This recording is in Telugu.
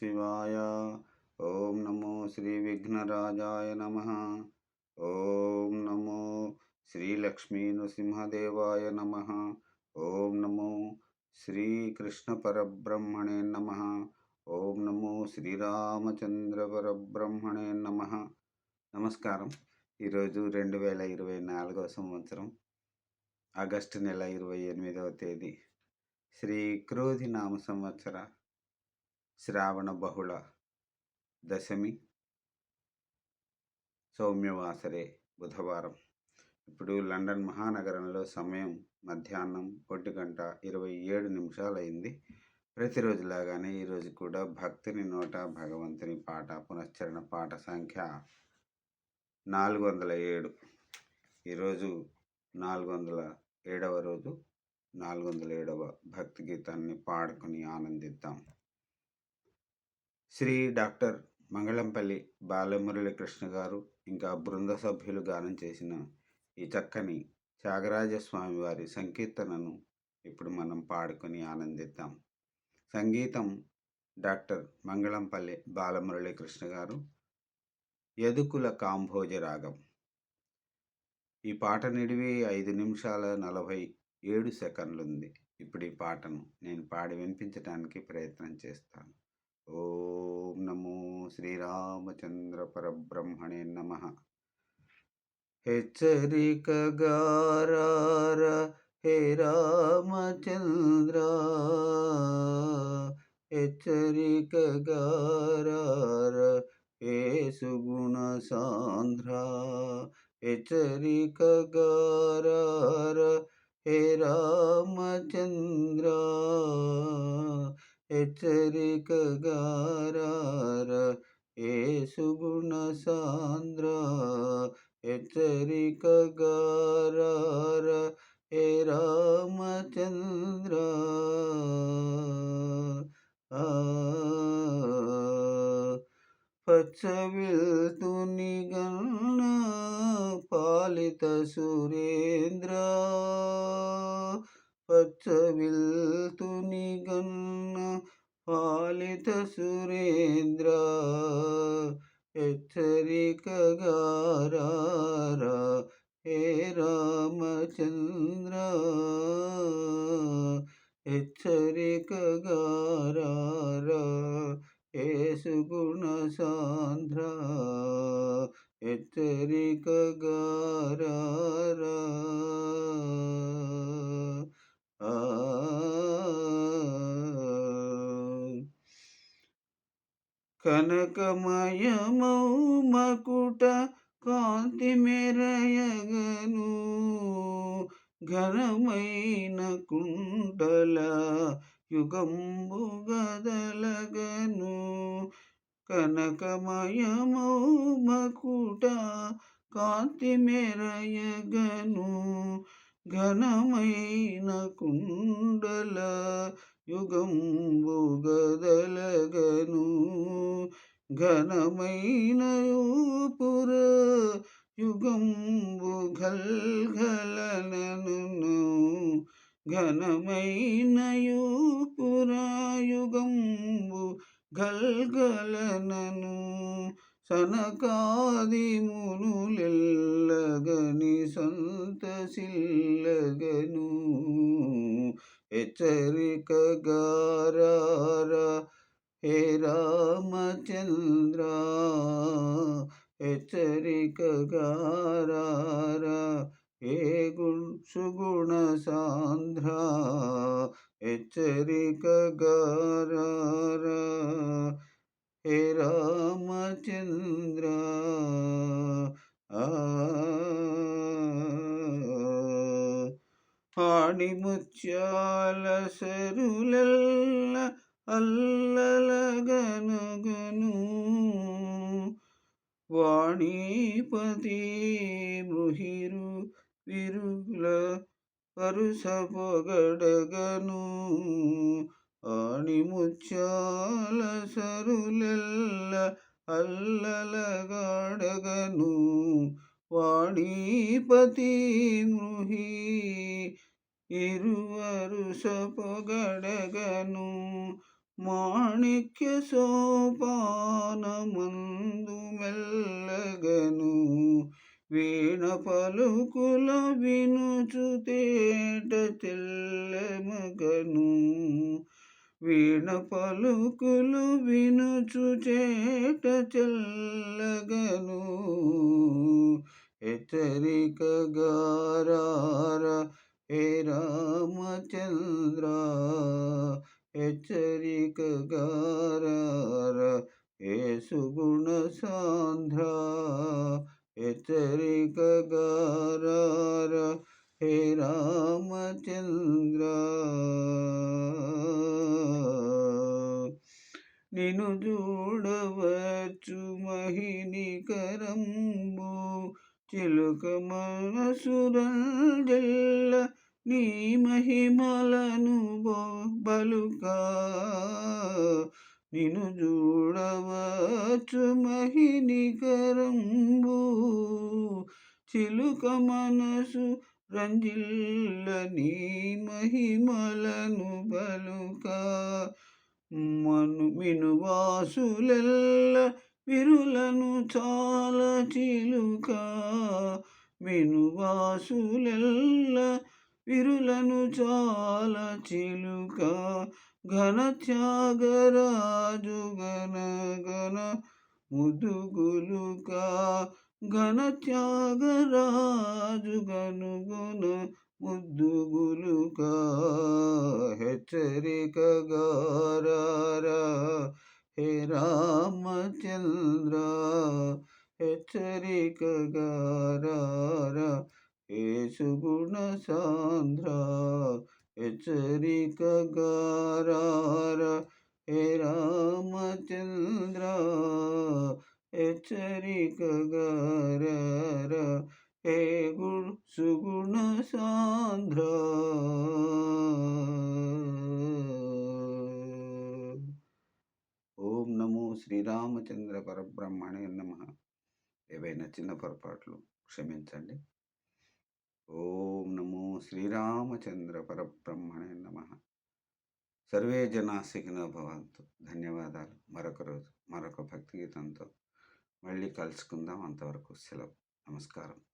శివాయ. ఓం నమో శ్రీ విఘ్నరాజాయ నమ. ఓం నమో శ్రీ లక్ష్మీ నృసింహదేవాయ నమ. ఓం నమో శ్రీకృష్ణ పరబ్రహ్మణే నమ. ఓం నమో శ్రీరామచంద్ర పరబ్రహ్మణే నమ. నమస్కారం. ఈరోజు రెండు వేల ఇరవై నాలుగవ సంవత్సరం ఆగస్టు నెల ఇరవై ఎనిమిదవ తేదీ. శ్రీ క్రోధి నామ సంవత్సర శ్రావణ బహుళ దశమి సౌమ్యవాసరే బుధవారం. ఇప్పుడు లండన్ మహానగరంలో సమయం మధ్యాహ్నం ఒంటి గంట ఇరవై ఏడు నిమిషాలైంది. ప్రతిరోజులాగానే ఈరోజు కూడా భక్తుని నోట భగవంతుని పాట పునశ్చరణ పాట సంఖ్య నాలుగు వందల ఏడు. ఈరోజు నాలుగు వందల ఏడవ రోజు నాలుగు వందల ఏడవ భక్తి గీతాన్ని పాడుకొని ఆనందిద్దాం. శ్రీ డాక్టర్ మంగళంపల్లి బాలమురళీకృష్ణ గారు ఇంకా బృంద సభ్యులు గానం చేసిన ఈ చక్కని త్యాగరాజస్వామి వారి సంకీర్తనను ఇప్పుడు మనం పాడుకొని ఆనందిద్దాం. సంగీతం డాక్టర్ మంగళంపల్లి బాలమురళీకృష్ణ గారు యదుకుల కాంభోజ రాగం ఈ పాట నిడివి ఐదు నిమిషాల నలభై ఏడు సెకండ్లుంది. ఇప్పుడు ఈ పాటను నేను పాడి వినిపించడానికి ప్రయత్నం చేస్తాను. ఓం నమో శ్రీరామచంద్ర పరబ్రహ్మణే నమ. హెచ్చరిక గారార హే రామచంద్ర. హెచ్చరిక హే సుగుణ సాంద్ర. హెచ్చరిక గార హే రామచంద్ర. ఆ పచ్చవిల్తుని గణ పాలిత సురేంద్ర. పచ్చవిల్తుని గణ పాలిత సురేంద్ర. హెచ్చరిక చంద్ర హెచ్చరిక గారార ఏసుగుణ సాంద్ర హెచ్చరిక గారార కనకమయమౌ మకుట కాంతి మెరయగను ఘనమైన కుండల యుగంబు గదలగను కనకమయమౌ మకుట కాంతి మెరయగను ఘనమైన కుండల యుగంబు గదలగను ఘనమైన పురా యుగంబు గల్గలనను ఘనమైనయు పురాయుగంబు గల్గలనను సనకాది మునులెల్లగని సంతసిల్లగను హెచ్చరిక గారార హే రామచంద్ర హెచ్చరిక ఏ సుగుణ సాంద్ర హెచ్చరిక గారార హే రామచంద్ర. ఆణిముత్యాల సరులెల్ల అల్లలగనుగను ವಾಣಿಪತಿ ಮುಹಿರು ವಿರುಲ ಪರುಷ ಪೊಗಡಗನು ಆಣಿಮುಚ್ಚಾಲ ಸರುಲೆಲ್ಲ ಅಲ್ಲಲಗಾಡಗನು. ವಾಣಿಪತಿ ಮೃಹಿ ಇರುವರು ಸಪಗಡಗನು మాణిక్య సోపానమందు మెల్లగను వీణ పలుకుల వినుచుతేట తెల్లమగను. వీణ పలుకులు వినుచుచేట చెల్లగను హెచ్చరిక గారార హే రామచంద్ర హెచ్చరిక గారార హే సుగుణ సాంధ్ర హెచ్చరిక గారార హే రామచంద్ర నిను చూడవచ్చు మహినికరంబు చిలుక మనసురంజల్ల నీ మహిమలను బలుక నిను చూడవచ్చు మహినికరంబు చిలుక మనసు రంజిల్ల నీ మహిమలను బలుక మను మినువాసులెల్ల విరులను చాలా చిలుక. మినువాసులెల్ల విరులను చాల చిలుక ఘన త్యాగరాజు గణ గణ ముదుగులుక ఘన త్యాగరాజు గనుగుణ ముద్దుగులుక హెచ్చరిక చరిక గార హే రామచంద్ర హెచ్చరిక గార హే గుణ సుగుణ సాంద్ర. ఓం నమో శ్రీరామచంద్ర పరబ్రహ్మణే నమ. ఏవైనా చిన్న పొరపాట్లు క్షమించండి. ఓం నమో శ్రీరామచంద్ర పరబ్రహ్మణే నమ. సర్వే జనా భవంతు. ధన్యవాదాలు. మరొక రోజు మరొక భక్తి గీతంతో మళ్ళీ కలుసుకుందాం. అంతవరకు సెలవు. నమస్కారం.